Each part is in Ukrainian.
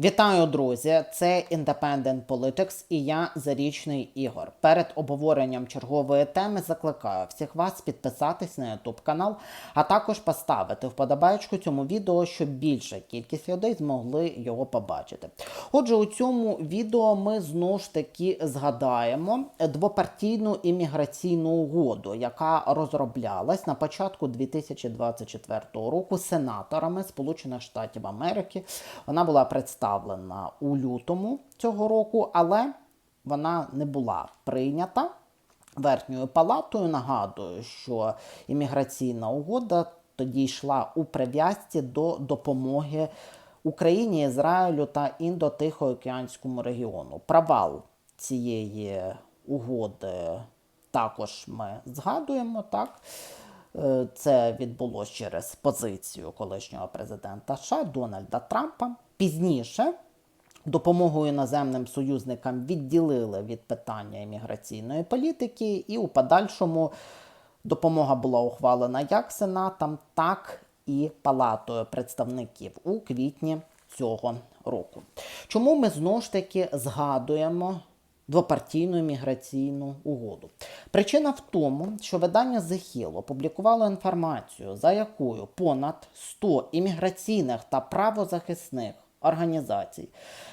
Вітаю, друзі! Це Independent Politics і я Зарічний Ігор. Перед обговоренням чергової теми закликаю всіх вас підписатись на YouTube канал, а також поставити вподобайку цьому відео, щоб більша кількість людей змогли його побачити. Отже, у цьому відео ми знову ж таки згадаємо двопартійну імміграційну угоду, яка розроблялась на початку 2024 року сенаторами Сполучених Штатів Америки. Вона була представлена у лютому цього року, але вона не була прийнята верхньою палатою. Нагадую, що імміграційна угода тоді йшла у прив'язці до допомоги Україні, Ізраїлю та Індо-Тихоокеанському регіону. Провал цієї угоди також ми згадуємо так. Е, Це відбулося через позицію колишнього президента США Дональда Трампа. Пізніше допомогою іноземним союзникам відділили від питання імміграційної політики, і у подальшому допомога була ухвалена як Сенатом, так і Палатою представників у квітні цього року. Чому ми знову ж таки згадуємо двопартійну міграційну угоду. Причина в тому, що видання Hill опублікувало інформацію, за якою понад 100 імміграційних та правозахисних організацій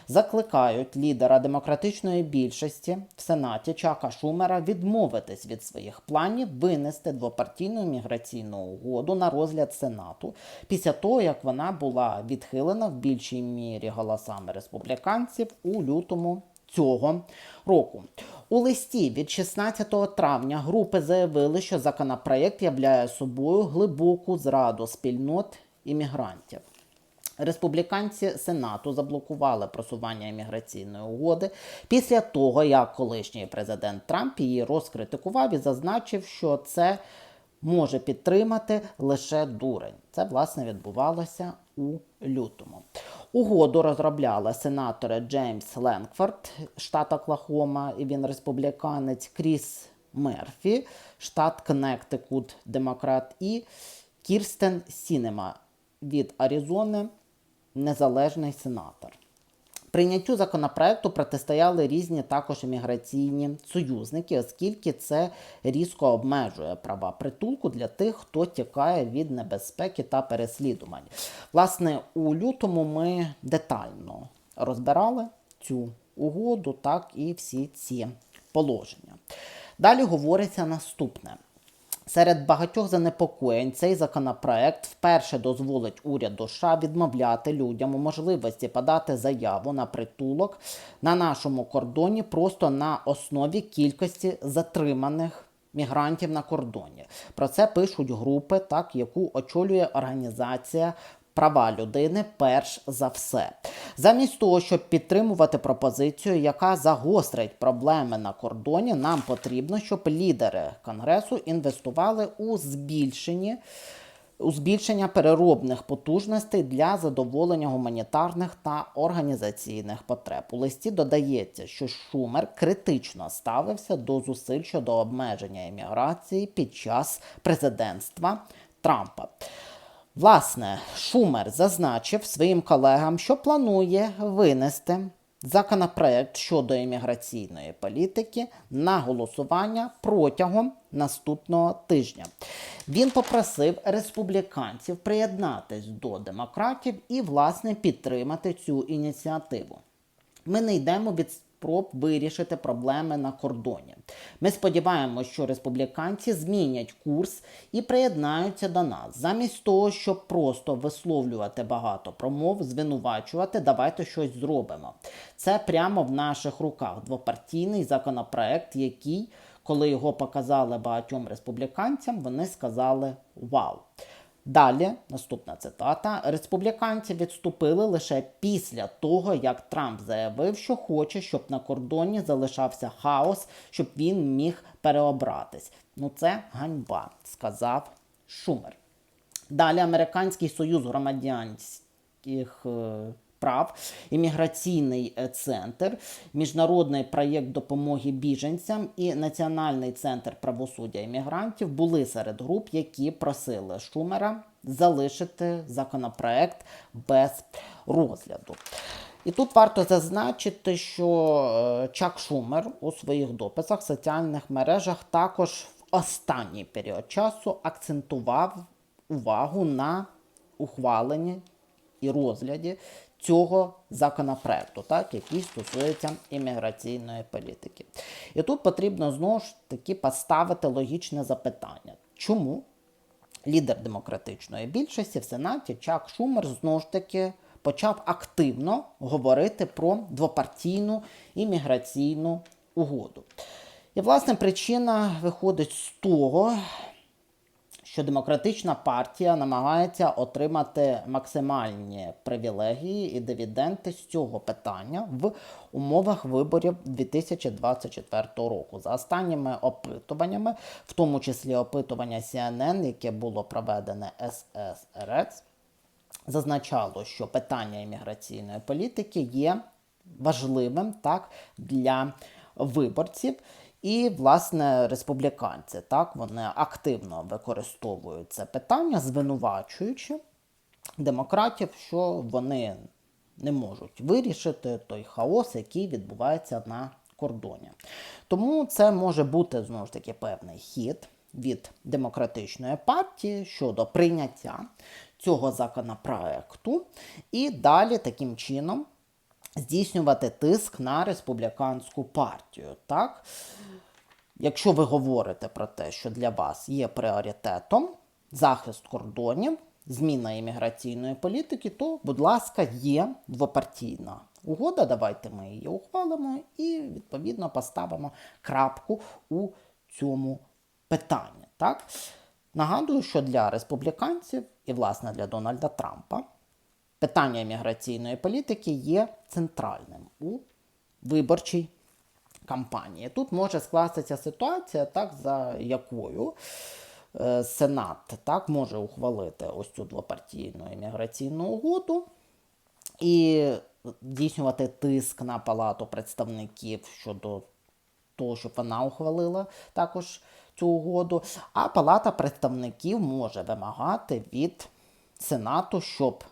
закликають лідера демократичної більшості в Сенаті Чака Шумера відмовитись від своїх планів винести двопартійну міграційну угоду на розгляд Сенату після того, як вона була відхилена в більшій мірі голосами республіканців у лютому цього року. У листі від 16 травня групи заявили, що законопроект являє собою глибоку зраду спільнот іммігрантів. Республіканці Сенату заблокували просування імміграційної угоди після того, як колишній президент Трамп її розкритикував і зазначив, що це може підтримати лише дурень. Це власне відбувалося у лютому. Угоду розробляли сенатори Джеймс Ленкфорд, штат Оклахома, і він республіканець Кріс Мерфі, штат Коннектикут, демократ, і Кірстен Сінема від Аризони, незалежний сенатор. Прийняттю законопроекту протистояли різні також імміграційні союзники, оскільки це різко обмежує права притулку для тих, хто тікає від небезпеки та переслідувань. Власне, у лютому ми детально розбирали цю угоду, так і всі ці положення. Далі говориться наступне. Серед багатьох занепокоєнь цей законопроект вперше дозволить уряду США відмовляти людям у можливості подати заяву на притулок на нашому кордоні просто на основі кількості затриманих мігрантів на кордоні. Про це пишуть групи, так яку очолює організація. Права людини перш за все, замість того, щоб підтримувати пропозицію, яка загострить проблеми на кордоні, нам потрібно, щоб лідери конгресу інвестували у збільшення, у збільшення переробних потужностей для задоволення гуманітарних та організаційних потреб. У листі додається, що Шумер критично ставився до зусиль щодо обмеження імміграції під час президентства Трампа. Власне, Шумер зазначив своїм колегам, що планує винести законопроект щодо імміграційної політики на голосування протягом наступного тижня. Він попросив республіканців приєднатись до демократів і, власне, підтримати цю ініціативу. Ми не йдемо від спроб вирішити проблеми на кордоні. Ми сподіваємося, що республіканці змінять курс і приєднаються до нас. Замість того, щоб просто висловлювати багато промов, звинувачувати, давайте щось зробимо. Це прямо в наших руках. Двопартійний законопроект, який, коли його показали багатьом республіканцям, вони сказали Вау! Далі, наступна цитата: республіканці відступили лише після того, як Трамп заявив, що хоче, щоб на кордоні залишався хаос, щоб він міг переобратись. Ну це ганьба, сказав Шумер. Далі Американський союз громадянських. Прав, імміграційний е, центр, міжнародний проєкт допомоги біженцям і Національний центр правосуддя іммігрантів були серед груп, які просили Шумера залишити законопроект без розгляду. І тут варто зазначити, що е, Чак Шумер у своїх дописах в соціальних мережах також в останній період часу акцентував увагу на ухваленні і розгляді цього законопроекту, так, який стосується імміграційної політики. І тут потрібно знову ж таки поставити логічне запитання. Чому лідер демократичної більшості в Сенаті Чак Шумер знову ж таки почав активно говорити про двопартійну імміграційну угоду? І, власне, причина виходить з того, що демократична партія намагається отримати максимальні привілегії і дивіденди з цього питання в умовах виборів 2024 року. За останніми опитуваннями, в тому числі опитування CNN, яке було проведене ССРС, зазначало, що питання імміграційної політики є важливим так для виборців. І, власне, республіканці так вони активно використовують це питання, звинувачуючи демократів, що вони не можуть вирішити той хаос, який відбувається на кордоні. Тому це може бути знову ж таки певний хід від демократичної партії щодо прийняття цього законопроекту, і далі таким чином здійснювати тиск на республіканську партію. Так? Якщо ви говорите про те, що для вас є пріоритетом захист кордонів, зміна імміграційної політики, то, будь ласка, є двопартійна угода. Давайте ми її ухвалимо і відповідно поставимо крапку у цьому питанні. Так? Нагадую, що для республіканців і, власне, для Дональда Трампа питання імміграційної політики є центральним у виборчій кампанії. Тут може скластися ситуація, так, за якою е, Сенат так, може ухвалити ось цю двопартійну імміграційну угоду і здійснювати тиск на Палату представників щодо того, щоб вона ухвалила також цю угоду. А Палата представників може вимагати від Сенату, щоб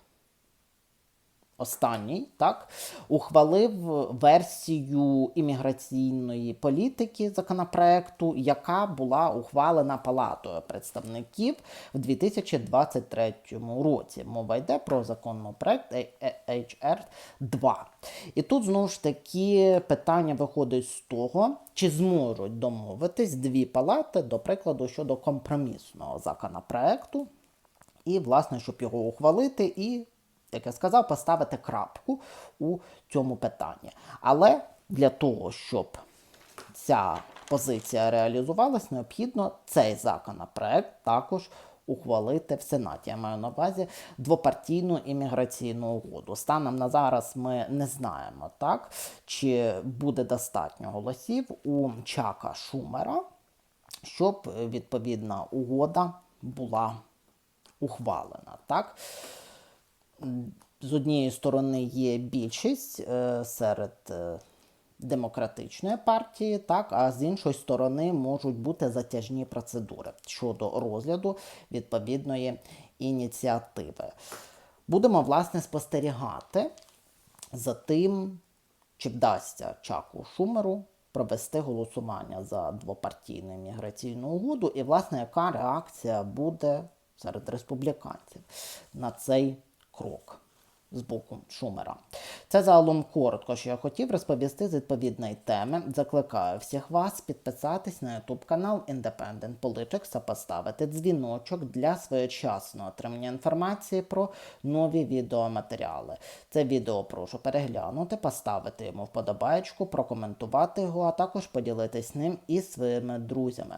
останній так, ухвалив версію імміграційної політики законопроекту, яка була ухвалена Палатою представників в 2023 році. Мова йде про законопроект HR 2. І тут знову ж таки питання виходить з того, чи зможуть домовитись дві палати, до прикладу, щодо компромісного законопроекту. І, власне, щоб його ухвалити і як я сказав, поставити крапку у цьому питанні. Але для того, щоб ця позиція реалізувалась, необхідно цей законопроект також ухвалити в Сенаті. Я маю на увазі двопартійну імміграційну угоду. Станом на зараз ми не знаємо, так, чи буде достатньо голосів у Чака Шумера, щоб відповідна угода була ухвалена. так. З однієї сторони є більшість е, серед е, демократичної партії, так, а з іншої сторони можуть бути затяжні процедури щодо розгляду відповідної ініціативи. Будемо, власне, спостерігати за тим, чи вдасться Чаку Шумеру провести голосування за двопартійну міграційну угоду, і, власне, яка реакція буде серед республіканців на цей крок з боку Шумера. Це загалом коротко, що я хотів розповісти з відповідної теми. Закликаю всіх вас підписатись на YouTube канал Independent Politics та поставити дзвіночок для своєчасного отримання інформації про нові відеоматеріали. Це відео прошу переглянути, поставити йому вподобайку, прокоментувати його, а також поділитись ним із своїми друзями.